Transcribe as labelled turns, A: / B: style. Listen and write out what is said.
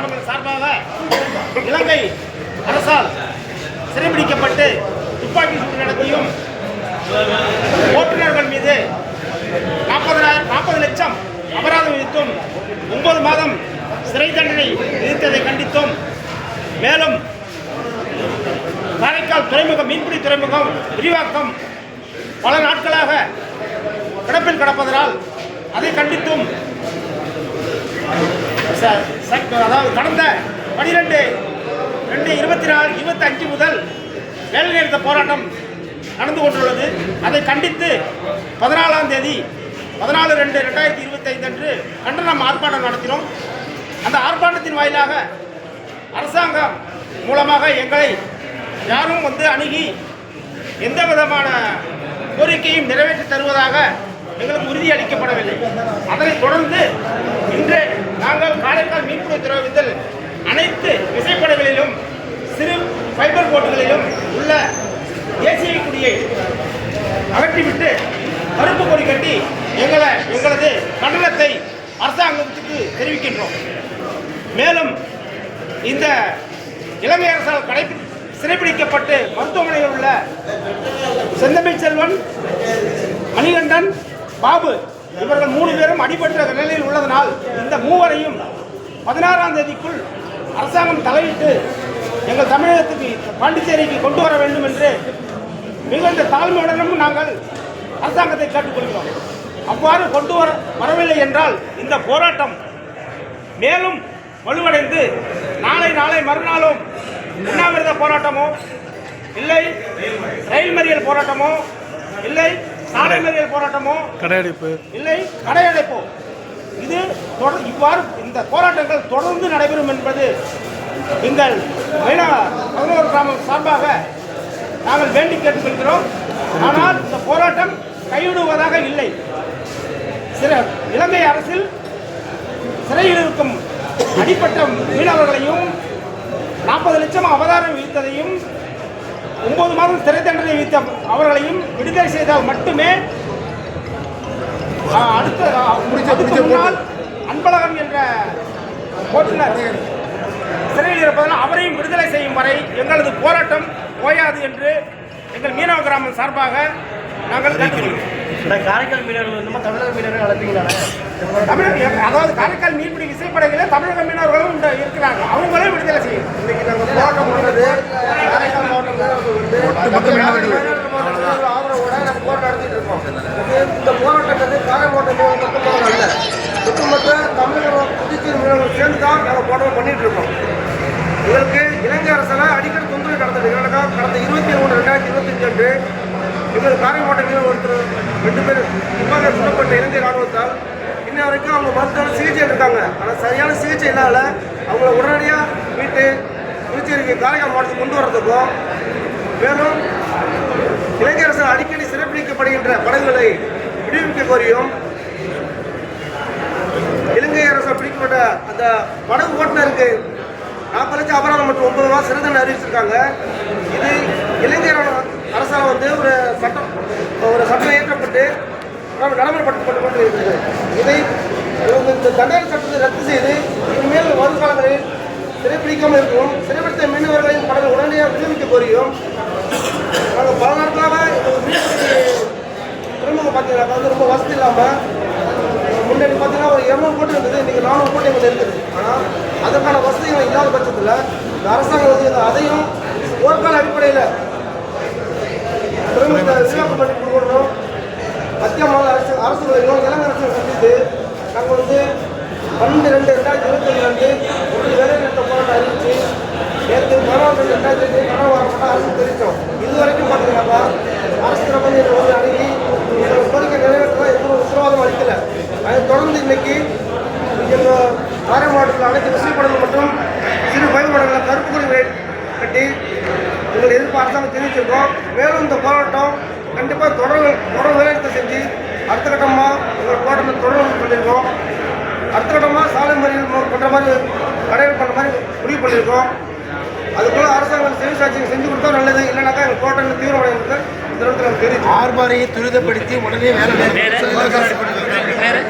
A: கிராமங்கள் சார்பாக இலங்கை அரசால் சிறைபிடிக்கப்பட்டு துப்பாக்கி சூடு நடத்தியும் ஓட்டுநர்கள் மீது நாற்பதாயிரம் நாற்பது லட்சம் அபராதம் விதித்தும் ஒன்பது மாதம் சிறை தண்டனை விதித்ததை கண்டித்தும் மேலும் காரைக்கால் துறைமுகம் மீன்பிடி துறைமுகம் விரிவாக்கம் பல நாட்களாக கிடப்பில் கிடப்பதனால் அதை கண்டித்தும் சார் அதாவது கடந்த பனிரெண்டு ரெண்டு இருபத்தி நாலு இருபத்தி அஞ்சு முதல் வேலைநிறுத்த போராட்டம் நடந்து கொண்டுள்ளது. அதை கண்டித்து பதினாலாம் தேதி பதினாலு ரெண்டு ரெண்டாயிரத்தி இருபத்தைந்து அன்று கண்டனம் ஆர்ப்பாட்டம் நடத்தினோம். அந்த ஆர்ப்பாட்டத்தின் வாயிலாக அரசாங்கம் மூலமாக எங்களை யாரும் வந்து அணுகி எந்த விதமான கோரிக்கையும் நிறைவேற்றி தருவதாக எங்களுக்கு உறுதி அளிக்கப்படவில்லை அதனைத் தொடர்ந்து இன்று நாங்கள் காரைக்கால் மீன்பிடி துறைமுகத்தில் அனைத்து விசைப்படகுகளிலும் சிறு ஃபைபர் போட்டுகளிலும் உள்ள தேசிய கொடியை அகற்றிவிட்டு கருப்பு கொடி கட்டி எங்களை எங்களது கண்டனத்தை அரசாங்கத்துக்கு தெரிவிக்கின்றோம். மேலும் இந்த இலங்கை அரசால் கடைபி சிறைப்பிடிக்கப்பட்டு மருத்துவமனையில் உள்ள செந்தமிழ் செல்வன் மணிகண்டன் பாபு இவர்கள் மூணு பேரும் அடிபட்ட நிலையில் உள்ளதனால் இந்த மூவரையும் பதினாறாம் தேதிக்குள் அரசாங்கம் தலையிட்டு எங்கள் தமிழகத்துக்கு பாண்டிச்சேரிக்கு கொண்டு வர வேண்டும் என்று மிகுந்த தாழ்மையுடனும் நாங்கள் அரசாங்கத்தை கேட்டுக்கொள்கிறோம். அவ்வாறு கொண்டு வர வரவில்லை என்றால் இந்த போராட்டம் மேலும் வலுவடைந்து நாளை நாளை மறுநாளும் உண்ணாவிரத போராட்டமோ இல்லை ரயில் மறியல் போராட்டமோ இல்லை சாலை மறியல் போராட்டமோ?
B: கடையடைப்பு.
A: இல்லை கடையடைப்போ. இது தொடர் இவ்வாறு இந்த போராட்டங்கள் தொடர்ந்து நடைபெறும் என்பது எங்கள் மீன பதினோரு கிராமம் சார்பாக நாங்கள் வேண்டி கேட்டுக்கொள்கிறோம். ஆனால் இந்த போராட்டம் கைவிடுவதாக இல்லை. சில இலங்கை அரசில் சிறையில் இருக்கும் அடிப்பட்ட மீனவர்களையும் நாற்பது லட்சம் அபதாரம் விதித்ததையும் ஒன்பது மாதம் சிறை தண்டனை விதித்த அவர்களையும் விடுதலை செய்தால் மட்டுமே அடுத்த முன்னால் அன்பழகன் என்ற ஓட்டுநர் சிறையில் இருப்பதால் அவரையும் விடுதலை செய்யும் வரை எங்களது போராட்டம் ஓயாது என்று எங்கள் மீனவ கிராமம் சார்பாக நாங்கள் கேட்கிறோம்
C: காரைக்கால் மீனவர்கள் தமிழக மீனவர்கள் அழைப்பீங்களாண்ணே
A: தமிழக அதாவது காரைக்கால் மீன்பிடி விசைப்படகுல தமிழக மீனவர்களும் இந்த இருக்கிறாங்க அவங்களையும் விடுதலை செய்யும்
D: இன்னைக்கு நாங்கள் போராட்டம் பண்ணது காரைக்கால் மாவட்ட மீனவர்கள் வந்து
B: ஒட்டுமொத்த மீனவர்கள்.
D: மீனவர்கள் ஆதரவோட நம்ம போராட்டம் நடத்திட்டு இருக்கோம் இது இந்த போராட்டத்தை காரை மாவட்ட மீனவர்கள் மட்டும் அல்ல ஒட்டுமொத்த தமிழக புதுச்சேரி மீனவர்கள் சேர்ந்து தான் நாங்கள் போராட்டம் பண்ணிட்டு இருக்கோம் எங்களுக்கு இலங்கை அரசால அடிக்கடி தொந்தரவு நடந்தது என்னன்னா கடந்த இருபத்தி மூணு ரெண்டாயிரத்தி இருபத்தஞ்சு அன்று எங்கள் காரை மாவட்ட ஒருத்தர் ரெண்டு பேர் துப்பாக்கி சுடப்பட்ட இலங்கை ராணுவத்தால் இன்ன வரைக்கும் அவங்க மருத்துவ சிகிச்சை இருக்காங்க ஆனால் சரியான சிகிச்சை இல்லாத அவங்கள உடனடியாக மீட்டு புதுச்சேரிக்கு காரைக்கால் மாவட்டத்துக்கு கொண்டு வர்றதுக்கும் மேலும் இலங்கை அரசு அடிக்கடி சிறப்பிக்கப்படுகின்ற படகுகளை விடுவிக்க கோரியும் இலங்கை அரசால் பிடிக்கப்பட்ட அந்த படகு ஓட்டுநருக்கு நாற்பது லட்சம் அபராதம் மற்றும் ஒன்பது மாதம் சிறந்த அறிவிச்சிருக்காங்க. இது இலங்கை அரசாங்கம் வந்து ஒரு சட்டம் ஒரு சட்டம் இயற்றப்பட்டு நம்ம நடைமுறைப்படுத்தப்பட்டு கொண்டு இருக்கிறது இதை இந்த தண்டனை சட்டத்தை ரத்து செய்து இனிமேல் வருங்காலங்களில் சிறைப்பிடிக்காமல் இருக்கும் சிறைப்பிடித்த மீனவர்களின் கடனை உடனடியாக விடுவிக்க கோரியும் நாங்கள் பல நாட்களாக திரும்ப பார்த்தீங்கன்னா வந்து ரொம்ப வசதி இல்லாமல் முன்னாடி பார்த்தீங்கன்னா ஒரு இரநூறு கோடி இருந்தது இன்றைக்கி நானூறு கோடி எங்களுக்கு இருக்குது. ஆனால் அதற்கான வசதிகள் இல்லாத பட்சத்தில் இந்த அரசாங்கம் வந்து அதையும் போர்க்கால அடிப்படையில் மத்திய மாநில அரசு அரசு இலங்கை அரசையும் சந்தித்து நாங்கள் வந்து பன்னெண்டு ரெண்டு ரெண்டாயிரத்தி இருபத்தஞ்சு அன்று ஒரு வேலை நிறுத்த போராட்டம் அறிவித்து நேற்று பதினாறு ரெண்டு ரெண்டாயிரத்தி இருபத்தி கனவு அரசு தெரிவித்தோம். இது வரைக்கும் பார்த்தீங்கன்னாக்கா அரசு தரப்பு வந்து வந்து அணுகி எங்களோட கோரிக்கை நிறைவேற்ற எதுவும் உத்தரவாதம் அளிக்கல. அதை தொடர்ந்து இன்னைக்கு எங்கள் காரை மாவட்டத்தில் அனைத்து விசைப்படங்கள் மற்றும் சிறு பயன்படங்களை கருப்பு கொடி வே- கட்டி எங்கள் எதிர்ப்பு அரசாங்கம் தெரிவிச்சிருக்கோம் மேலும் இந்த போராட்டம் கண்டிப்பாக தொடர் தொடர் வேலைநிறுத்தம் செஞ்சு அடுத்த கட்டமாக எங்கள் போராட்டத்தை தொடரும் சொல்லியிருக்கோம் அடுத்த கட்டமாக சாலை மறியல் பண்ணுற மாதிரி கடைகள் பண்ணுற மாதிரி முடிவு பண்ணியிருக்கோம். அதுக்குள்ள அரசாங்கம் செவி சாட்சி செஞ்சு கொடுத்தா நல்லது. இல்லைனாக்கா எங்கள் போராட்டம் தீவிரமடைகிறது இந்த தெரிவிச்சு
C: ஆர்பாரையை துரிதப்படுத்தி உடனே வேலை
B: வேறு